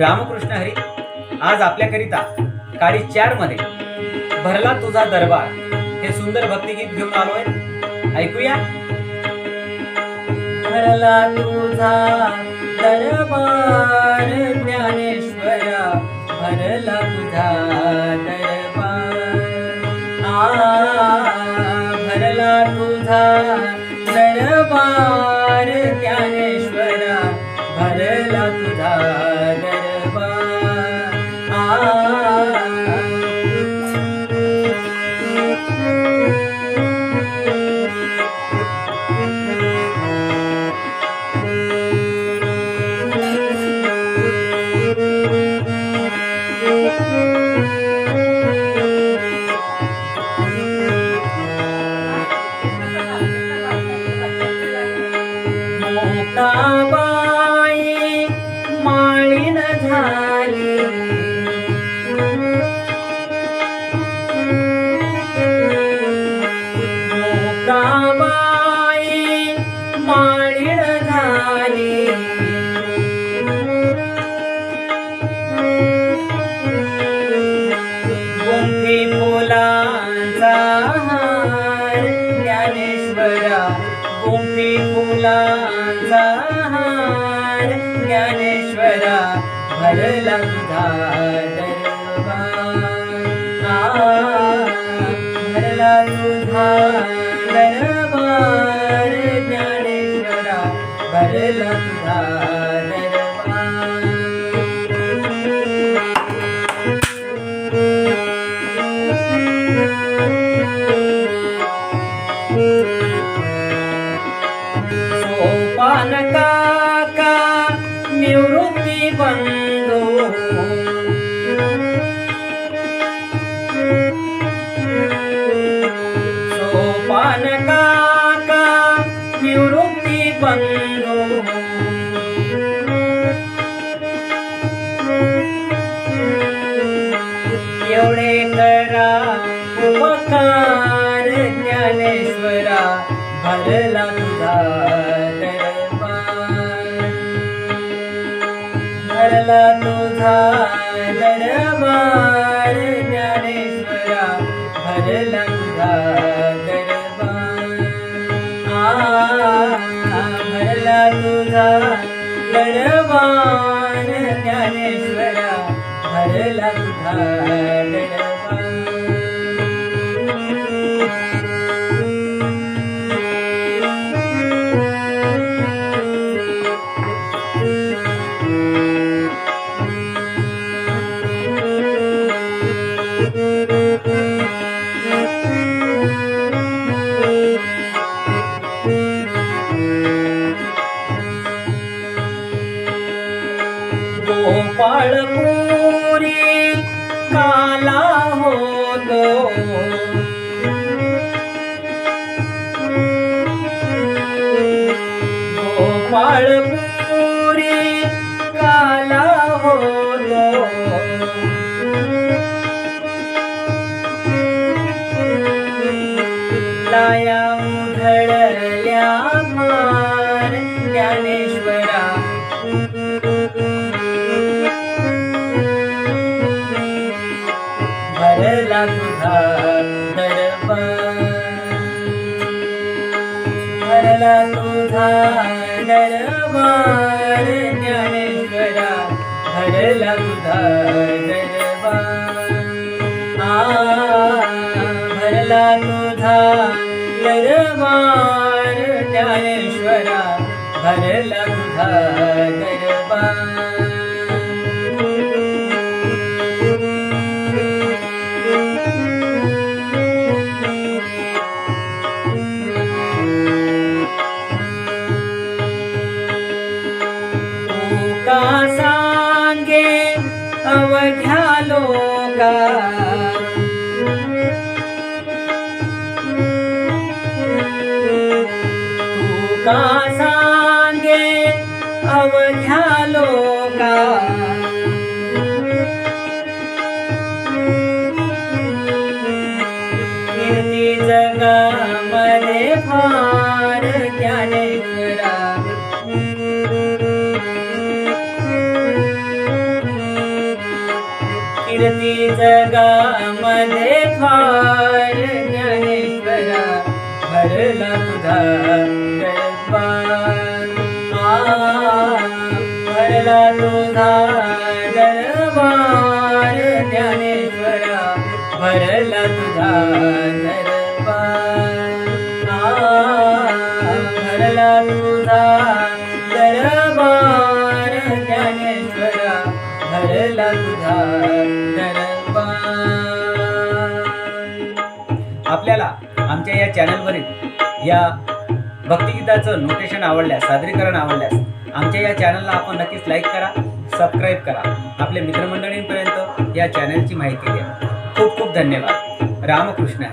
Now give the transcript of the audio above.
रामकृष्ण हरी आज आपल्याकरिता काळी चारमध्ये भरला तुझा दरबार. हे सुंदर भक्तिगीत घेऊन आहे. ऐकूया? भरला तुझा दरबार ज्ञानेश्वरा भरला तुझा दरबार. आ भरला तुझा दरबार. मोकाबाई माळीन झाली. भरला तुझा दरबार तुझा दरबार ज्ञानेश्वरा भरला तुझा सोपान निवृत्ती बंधू एवढे करा उपकार ज्ञानेश्वरा भरला तुझा दरबार भरला तुझा दरबार ज्ञानेश्वरा भरला तुझा दरबार भरला तुझा दरबार ज्ञानेश्वरा. भरला तुझा दरबार गोपाळपुरी কালা হলো গোপালপুরে কালা হলো লায়া উধড় दरबार ज्ञानेश्वरा भरला तुझा दरबार आ तुझा दरबार अवघ्या लोका. तुका सांगे अवघ्या लोका. कीर्ती जगामध्ये फार ज्ञानेश्वरा जगामध्ये फार ज्ञानेश्वरा भरला तुझा दरबार आ, भरला तुझा दरबार ज्ञानेश्वरा भरला तुझा दरबार आ, भरला तुझा दरबार ज्ञानेश्वरा भरला तुझा आपल्याला आमच्या या चॅनलवरील या भक्तिगीताचं नोटेशन आवडल्यास सादरीकरण आवडल्यास आमच्या या चॅनलला आपण नक्कीच लाईक करा सबस्क्राईब करा. आपल्या मित्रमंडळींपर्यंत या चॅनलची माहिती द्या. खूप खूप धन्यवाद. रामकृष्ण